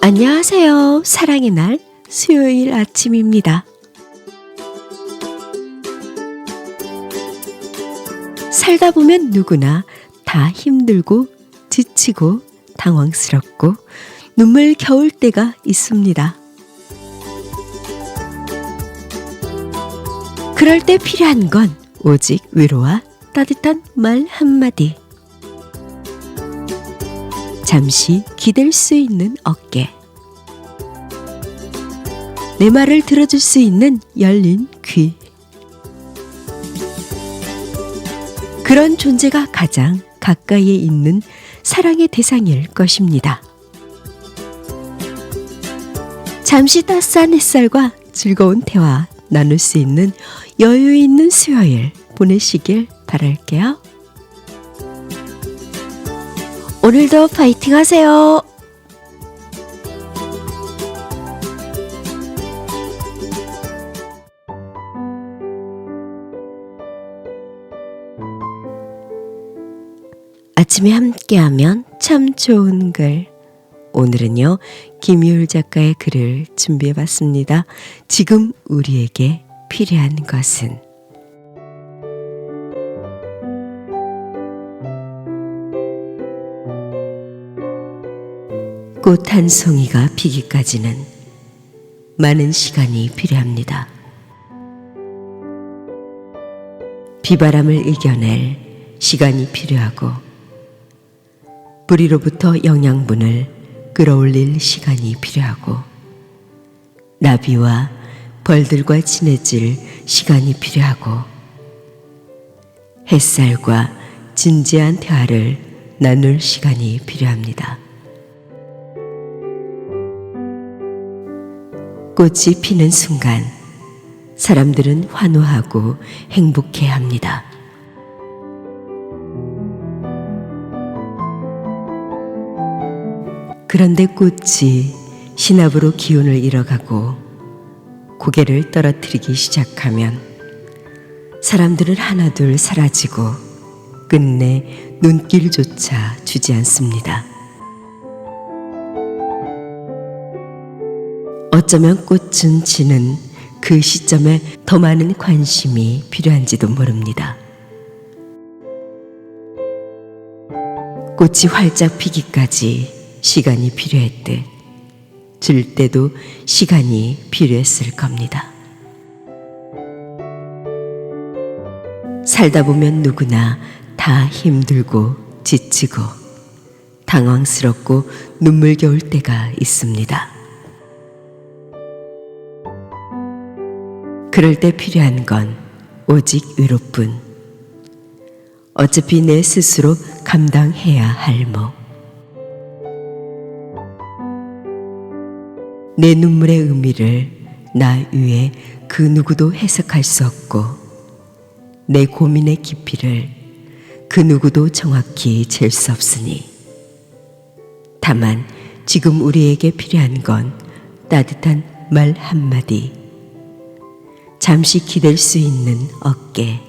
안녕하세요. 사랑의 날 수요일 아침입니다. 살다 보면 누구나 다 힘들고 지치고 당황스럽고 눈물 겨울 때가 있습니다. 그럴 때 필요한 건 오직 위로와 따뜻한 말 한마디. 잠시 기댈 수 있는 어깨. 내 말을 들어줄 수 있는 열린 귀. 그런 존재가 가장 가까이에 있는 사랑의 대상일 것입니다. 잠시 따스한 햇살과 즐거운 대화 나눌 수 있는 여유 있는 수요일 보내시길 바랄게요. 오늘도 파이팅 하세요. 아침에 함께하면 참 좋은 글. 오늘은요, 김유일 작가의 글을 준비해 봤습니다. 지금 우리에게 필요한 것은. 꽃 한 송이가 피기까지는 많은 시간이 필요합니다. 비바람을 이겨낼 시간이 필요하고 뿌리로부터 영양분을 끌어올릴 시간이 필요하고 나비와 벌들과 친해질 시간이 필요하고 햇살과 진지한 대화를 나눌 시간이 필요합니다. 꽃이 피는 순간 사람들은 환호하고 행복해 합니다. 그런데 꽃이 신압으로 기운을 잃어가고 고개를 떨어뜨리기 시작하면 사람들은 하나둘 사라지고 끝내 눈길조차 주지 않습니다. 어쩌면 꽃은 지는 그 시점에 더 많은 관심이 필요한지도 모릅니다. 꽃이 활짝 피기까지 시간이 필요했듯 줄 때도 시간이 필요했을 겁니다. 살다 보면 누구나 다 힘들고 지치고 당황스럽고 눈물겨울 때가 있습니다. 그럴 때 필요한 건 오직 위로뿐. 어차피 내 스스로 감당해야 할 몫. 내 눈물의 의미를 나 위에 그 누구도 해석할 수 없고 내 고민의 깊이를 그 누구도 정확히 잴 수 없으니 다만 지금 우리에게 필요한 건 따뜻한 말 한마디 잠시 기댈 수 있는 어깨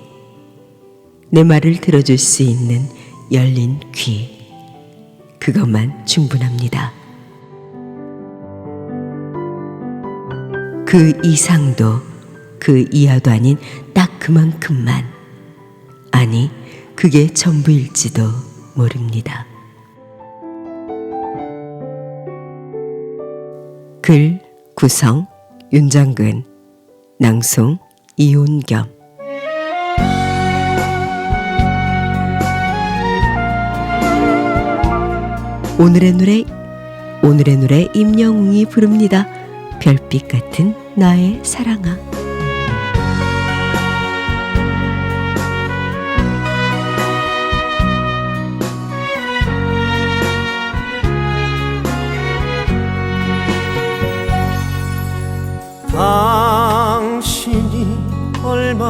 내 말을 들어줄 수 있는 열린 귀 그것만 충분합니다. 그 이상도 그 이하도 아닌 딱 그만큼만 아니 그게 전부일지도 모릅니다. 글 구성 윤정근 낭송 이온겸 오늘의 노래 오늘의 노래 임영웅이 부릅니다. 별빛 같은 나의 사랑아.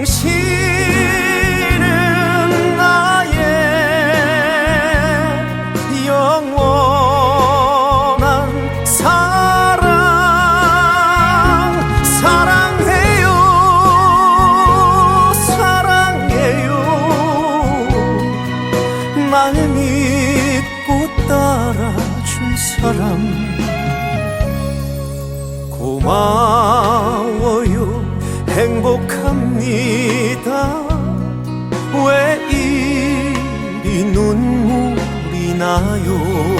당신 눈물이 나요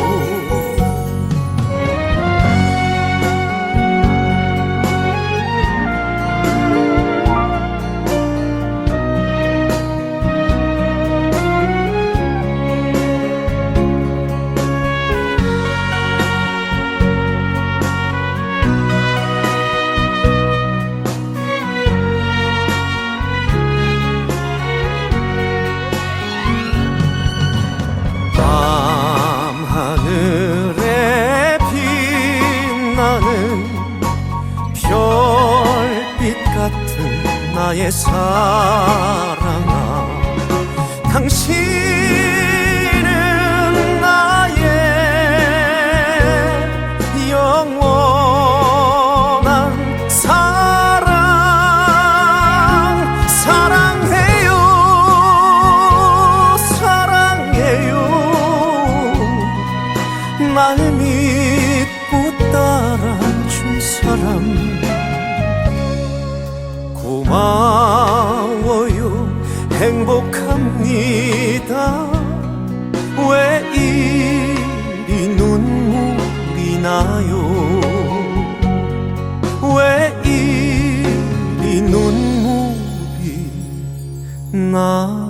나의 사랑아 당신 행복합니다. 왜 이리 눈물이 나요? 왜 이리 눈물이 나요